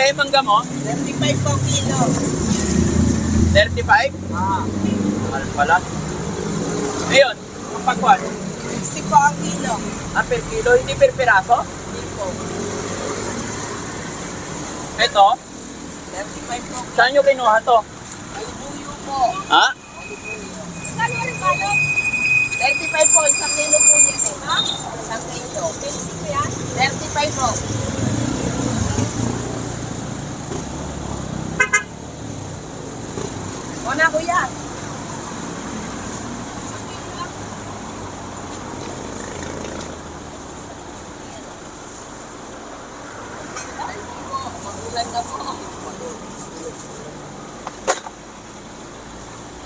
ate, mangga mo? 35 po kilo. 35? Ah. Mahal pala. Ayun, ang pagkuhan. 60 po ang kilo. Ah, per kilo, hindi per piraso? Hindi po. Ito, 35 po. saan nyo kinuha to? Ay, buyo po. Ha? Kano rin balot? 35 po, isang kilo po yan eh. Ha? Isang kilo. 50 yan? 35 po. Ko yan.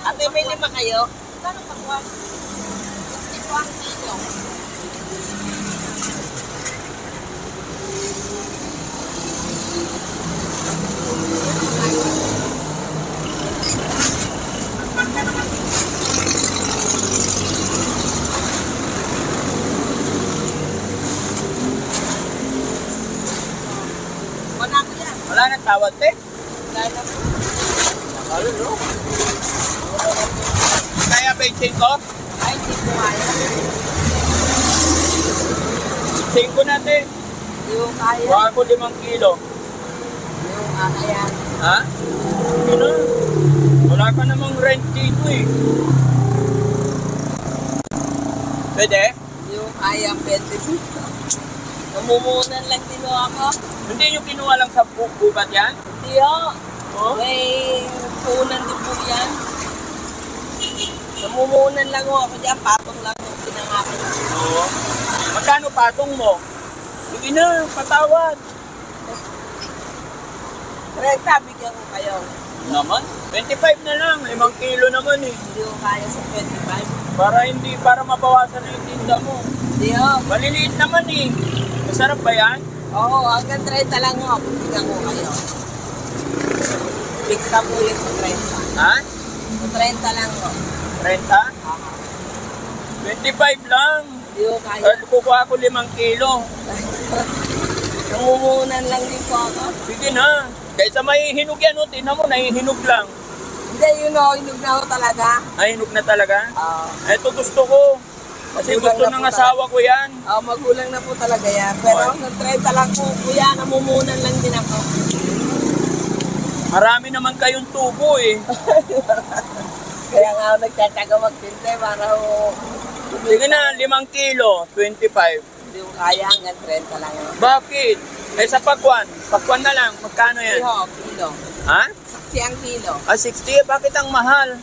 Ate, may lima kayo? 60 po ang kilo. Wala ko Wala nang tawad, te. Wala na. Ano, no? Kaya 25 ko? Ay, hindi ko kaya. 5 natin. Hindi ko kaya. Kuha ko 5 kilo. Hindi ko kaya. Ha? Ano? Wala ka namang rent dito eh. Pwede? Hindi ko kaya ang 25. Namumunan lang din ako. Hindi nyo kinuha lang sa bu- gubat yan? Hindi ho. Oh? May punan din po yan. Namumunan lang ho ako dyan. Patong lang yung pinangakin. Oo. Magkano patong mo? Sige na, patawad. Rekta, bigyan ko kayo. Naman? 25 na lang. 5 kilo naman eh. Hindi ko kaya sa 25. Para hindi, para mabawasan na yung tinda mo. Hindi ho. Maliliit naman eh. Masarap ba yan? Oo, hanggang 30 lang ho. Bigyan ko kayo. Fix na po yun sa 30. Ha? Sa 30 lang ho. 30? Ah, 25 lang. Hindi ko kaya. At kukuha ko 5 kilo. Namumunan lang din po ako. Sige na. Kaysa may hinog yan, oh. tingnan mo, nahihinog lang. Hindi, yun o. Inog na ho talaga. Ay, hinog na talaga. Ah. Ito gusto ko. Kasi Magulang gusto ng asawa ko yan. Oh, magulang na po talaga yan. Pero Okay. 30 lang po, kuya, namumunan lang din ako. Marami naman kayong tubo eh. Kaya nga ako nagtataga magtinte para ho, Sige na, 5 kilo, 25. hindi ko kaya hanggang 30 lang yun. Bakit? Eh sa pakwan, pakwan na lang, magkano yan? ho, kilo. Ha? Saksi ang kilo. Ah, 60, bakit ang mahal?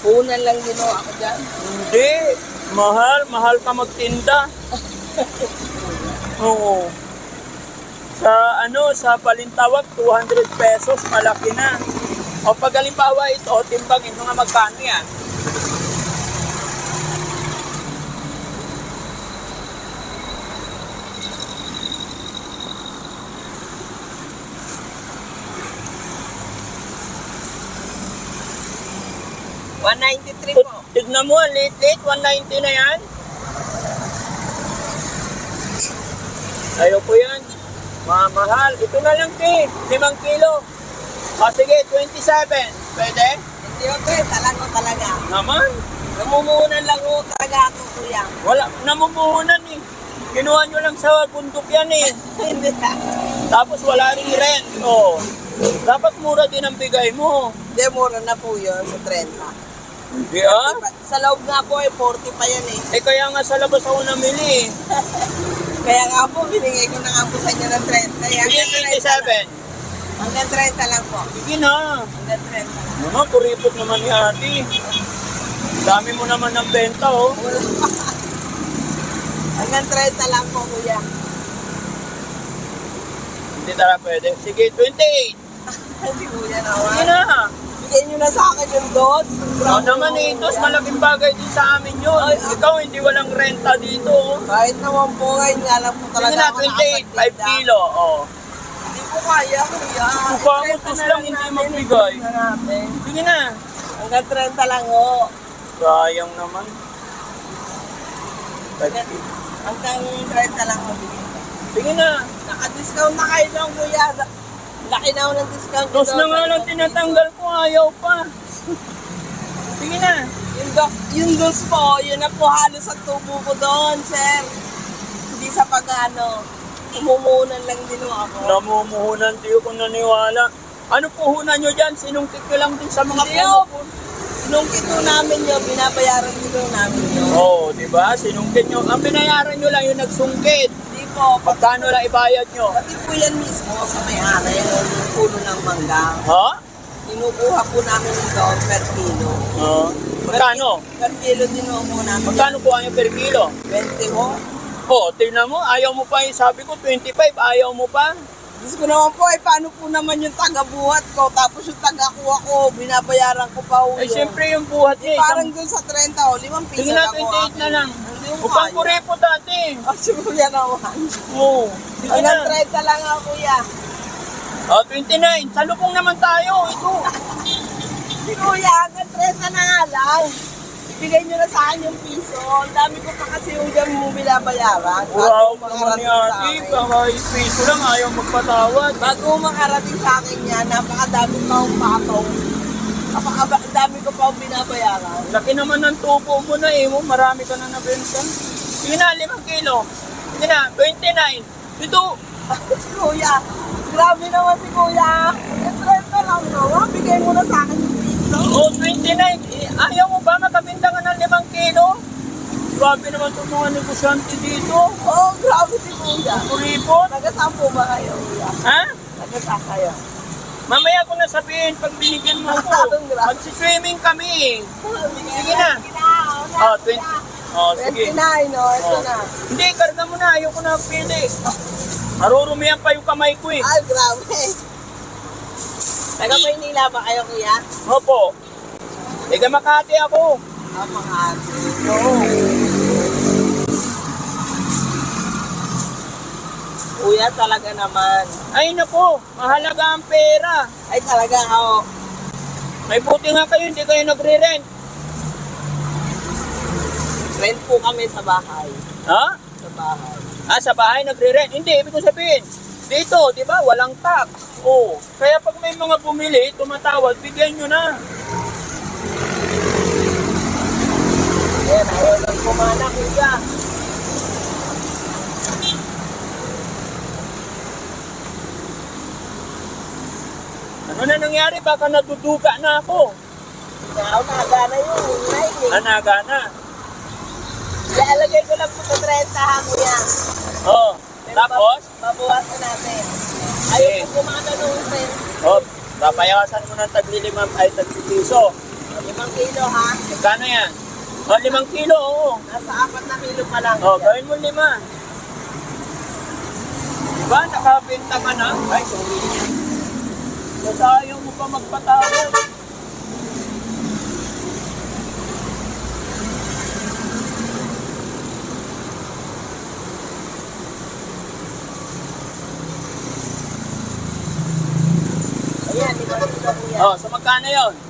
Punan lang din ho ako dyan. Hindi, mahal, mahal ka magtinda. Oo. Sa ano, sa palintawak, 200 pesos, malaki na. O pag halimbawa ito, timbangin mga magkano yan? Oh, 193 po. Tignan mo, late-late, 190 na yan. Ayoko yan. Mamahal. Ito na lang, ti. 5 kilo. O sige, 27. Pwede? Hindi ho, 30 lang ho talaga. Naman. Namumunan lang ho talaga ako, kuya. Wala, namumuhunan eh. Kinuha nyo lang sa bundok yan eh. Hindi. Tapos wala rin rent. Oh. Dapat mura din ang bigay mo. Hindi, mura na po yun sa 30. Di ah? Sa loob nga po, eh, 40 pa yan eh. Eh kaya nga sa labas ako namili eh. Kaya nga po, binigay ko na nga po sa inyo ng 30. Kaya Sige, hanggang 30 lang. 27. Hanggang 30 lang po. Sige na. Hanggang 30 lang. Naman, kuripot naman ni ate. Dami mo naman ng benta oh. Hanggang 30 lang po, kuya. Hindi tara pwede. Sige, 28. Hindi kuya Sige naman. na. Bigyan nyo na sa akin yung dots. O naman eh, tos malaking bagay din sa amin yun. Ay, Ikaw hindi walang renta dito. oh. Kahit naman po, ngayon nga lang po Sige talaga na, ako 28, 5 nakapagtinda. kilo. Oh. Hindi po kaya, kuya. Mukha mo, 30 tos na lang, hindi natin, magbigay. tos na natin. Sige na. Hanggang 30 lang ho. Sayang naman. Hanggang, hanggang 30 lang ho. Sige na. Naka-discount na kayo lang, kuya. Laki na ako ng discount. Dos na nga lang tinatanggal ko, ayaw pa. Sige na. Yung, dos, yung dos po, yun na po halos ang tubo ko doon, sir. Hindi sa pag-ano, umumunan lang din ako. Namumuhunan, di ko naniwala. Ano puhunan nyo dyan? Sinungkit ko lang din sa mga Hindi puno. ho. Nung kito namin yun, binabayaran nyo namin yun. Oo, oh, di ba? Sinungkit nyo. Ang binayaran nyo lang yung nagsungkit. Po, pag Pagkano lang ibayad nyo? pati po yan mismo sa may-ari ng puno ng mangga. Ha? Inukuha po namin doon per kilo. Oo. Magkano? Per kilo din ho po namin. Magkano kuha nyo per kilo? 20 ho. Oo, tingnan mo. Ayaw mo pa yung sabi ko, 25. Ayaw mo pa. Diyos ko naman po, eh, paano po naman yung taga-buhat ko, tapos yung taga-kuha ko, binabayaran ko pa ho Eh, siyempre yung buhat niya. Parang Isang, dun sa 30 o, 5 piso tingnan na, lang 28 na lang. Mo Upang kurepo dati. Ah, siguro yan naman. Oo. Sige Hanggang na. 30 lang ako, kuya. Oh, 29. Salubong naman tayo. Ito. Kuya, hanggang 30 na nga lang. Ibigay nyo na sa akin yung piso. Ang dami ko pa kasi yung dyan mo binabayaran. Wow, naman ni ate. Kahit piso lang, ayaw magpatawad. Bago makarating sa akin yan, napakadami pa akong patong. Napakadami ko pa akong binabayaran. Laki naman ng tubo mo na eh. Marami ka na nabenta. Sige na, 5 kilo. Sige na, 29. Ito. si kuya, grabe naman si kuya. 30 lang naman, bigay mo na sa akin yung piso. Oh, 29. Eh, ayaw mo ba makabenta ka ng 5 kilo? Grabe naman itong mga negosyante dito. Oh, grabe si kuya. Kuripot. Taga-saan po ba kayo, kuya? Ha? Taga-saan kayo? Mamaya ko na sabihin pag binigyan mo ako. Magsiswimming kami. Sige na. Oh, 20. Oh, sige. 29, no? Ito Oh. na. Hindi, karga mo na. Ayoko na pili. Marurumihan pa yung kamay ko eh. Ay, grabe. Taga Maynila ba kayo, kuya? Opo. Ega Makati ako. Mga ate. Oo. Kuya, talaga naman. Ay nako, mahalaga ang pera. Ay, talaga ako. May buti nga kayo, hindi kayo nagre-rent. Rent po kami sa bahay. Ha? Sa bahay. Ah, sa bahay nagre-rent. Hindi, ibig ko sabihin, dito, di ba, walang tax. Oo. Kaya pag may mga bumili, tumatawag, bigyan nyo na. Ayan, ayaw lang kumana, kuya. Ano na nangyari? Baka naduduga na ako. Ako nakagana yun. Ngayon eh. Anaga na. Ilalagay ko lang po sa 30 ha, kuya. Oh. Pero Tapos, bab- Babawasan natin. Ayaw Eh. po kumana nung rin. oh, papayawasan mo ng tagli limang ay tagli piso. 5 kilo ha. Magkano yan? Oh, limang kilo, oo. Nasa 4 na kilo pa lang. Oh, gawin mo lima. Diba, nakabenta ka na? Ay, sorry. Basta ayaw mo pa magpatawad. Ayan, 5 kilo kuya. Oh, so magkano yon?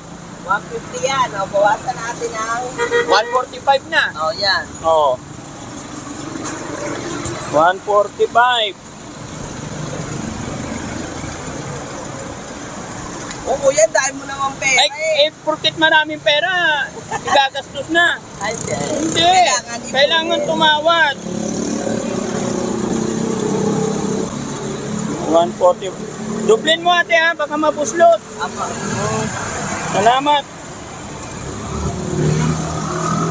150 yan. O, bawasan natin ang... 145 na. O, yan. Oh. 145. O, kuya, dahil mo naman pera Ay, eh. eh, porkit maraming pera, igagastos na. Ay, hindi. Hindi. Kailangan tumawad. 140. Dublin mo ate ha, baka mabuslot. Apa. Salamat.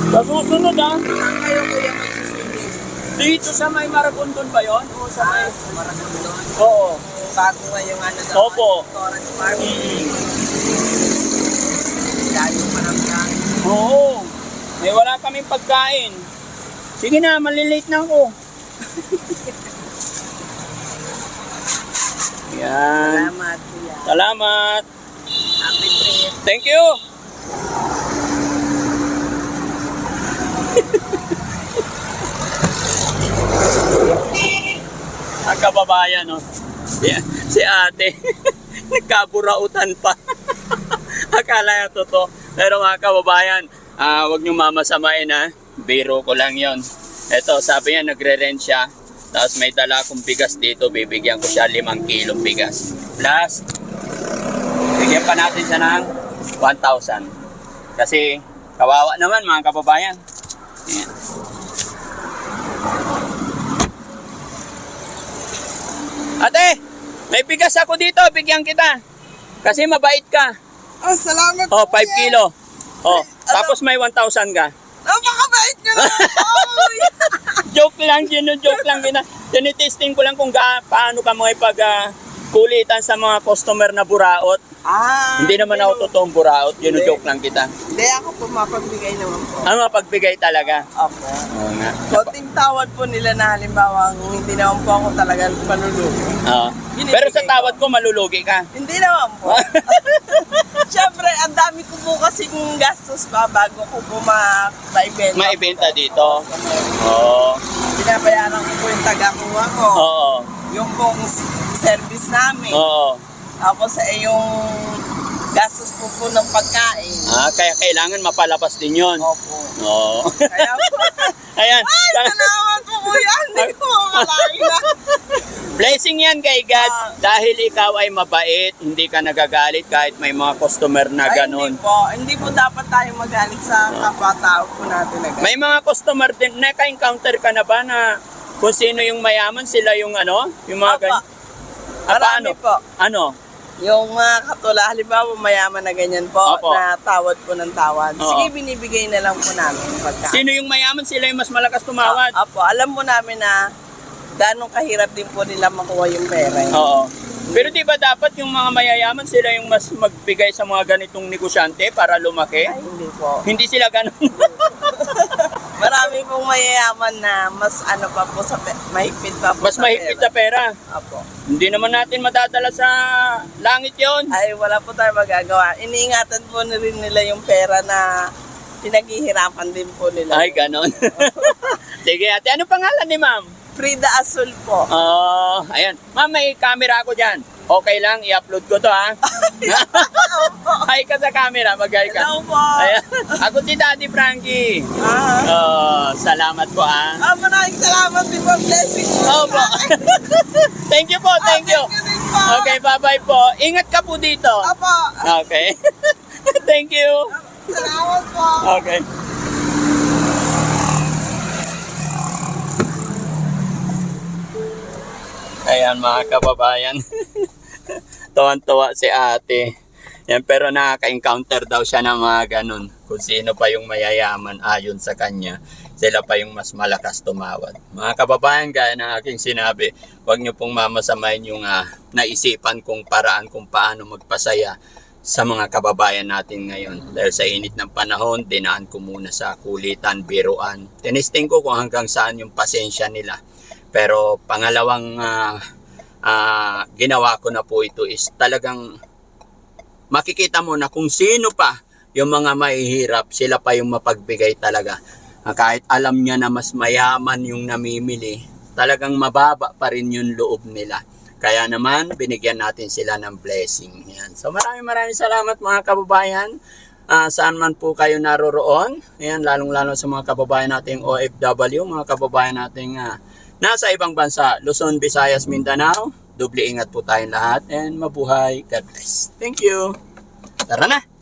Sa susunod ha, Saan kayo kuya magsisilip? dito sa may Maragondon ba yon? O, sa may Maragondon. Oo. Bago nga yung ano daw. Opo. Torres Park. Mm. Layo pa lang yan. Oo. May wala kaming pagkain. Sige na, malilate na ako. Yan. Salamat kuya. Salamat. Thank you. Ang kababayan, no? Si, ate, nagkaburautan pa. Akala niya totoo. Pero mga kababayan, ah, wag niyo mamasamain ha. Biro ko lang yon. Ito, sabi niya, nagre-rent siya. Tapos may dala akong bigas dito, bibigyan ko siya 5 kilong bigas. Plus, bigyan pa natin siya ng 1,000. Kasi kawawa naman mga kababayan. Ayan. Ate, may bigas ako dito, bigyan kita. Kasi mabait ka. Ah, salamat Oh, po, 5 kuya. kilo. Oh, tapos may 1,000 ka. Napakabait nyo po. joke lang, gino, joke lang. Gina. Tinitesting ko lang kung ga, paano ka mga pag ah, kulitan sa mga customer na buraot. Ah, Hindi naman ako totoong buraot, Hindi. joke lang kita. Hindi, ako po mapagbigay naman po. Ano mapagbigay talaga? Opo. Oo nga. Konting tawad po nila na halimbawa hindi naman po ako talaga panulugi. Oo. Pero sa tawad ko, malulugi ka. Hindi naman po. Siyempre, ang dami ko po kasing gastos pa bago ko po ma maibenta. Maibenta dito. Oo. Binabayaran ko po yung taga-kuha ko. Oo. Yung pong service namin. Oo. Tapos eh, yung gastos po po ng pagkain. Ah, kaya kailangan mapalabas din yon. Opo. Oo. Kaya po, Ayan. ay, salamat po kuya. Hindi ko na. Blessing yan kay God dahil ikaw ay mabait, hindi ka nagagalit kahit may mga customer na Ay, ganun. Hindi po. Hindi po dapat tayo magalit sa kapwa-tao po natin na. May mga customer din, naka-encounter ka na ba na kung sino yung mayaman, sila yung ano? Yung mga Apa. Ah, Marami paano? po. Ano? Yung mga katula, halimbawa mayaman na ganyan po, Opo. na tawad po ng tawad. Oo. Sige, binibigay na lang po namin pagkain. Sino yung mayaman, sila yung mas malakas tumawad. Ah, Apo, alam po namin na ganong kahirap din po nila makuha yung pera. Oo. Pero di ba dapat yung mga mayayaman, sila yung mas magbigay sa mga ganitong negosyante para lumaki? Ay, hindi po. Hindi sila ganun. Marami pong mayayaman na mas ano pa po sa pe- mahigpit pa po mas sa mahigpit sa pera. pera. Apo. Hindi naman natin madadala sa langit yon. Ay, wala po tayo magagawa. Iniingatan po na rin nila yung pera na pinaghihirapan din po nila. Ay, ganon. Sige, ate, ano pangalan ni ma'am? Frida Azul po. Oh, ayan. Ma'am, may camera ako dyan. Okay lang, i-upload ko to ha. Hi ka sa camera, mag-hi ka. Hello po. Ayan. Ako si Daddy Frankie. Ah, Oh, salamat po ha. ah, maraming salamat din po. Blessing po. Opo. thank you po, thank you. Thank you din po. Okay, bye-bye po. Ingat ka po dito. Apo. Okay. thank you. Salamat po. Okay. Ayan mga kababayan. Tuwan-tuwa si ate. Yan, pero nakaka-encounter daw siya ng mga ganun. Kung sino pa yung mayayaman ayon sa kanya. Sila pa yung mas malakas tumawad. Mga kababayan, gaya ng aking sinabi, huwag niyo pong mamasamayin yung ah, naisipan kong paraan kung paano magpasaya sa mga kababayan natin ngayon. Dahil sa init ng panahon, dinaan ko muna sa kulitan, biruan. Tinisting ko kung hanggang saan yung pasensya nila. Pero pangalawang ah, ah, ginawa ko na po ito is talagang makikita mo na kung sino pa yung mga mahihirap, sila pa yung mapagbigay talaga. Ah, kahit alam niya na mas mayaman yung namimili, talagang mababa pa rin yung loob nila. Kaya naman, binigyan natin sila ng blessing. Yan. So maraming maraming salamat mga kababayan. Ah, saan man po kayo naroroon. Ayan, lalong-lalo sa mga kababayan nating OFW, mga kababayan nating ah, nasa ibang bansa, Luzon, Visayas, Mindanao. Doble ingat po tayong lahat and mabuhay. God bless. Thank you. Tara na!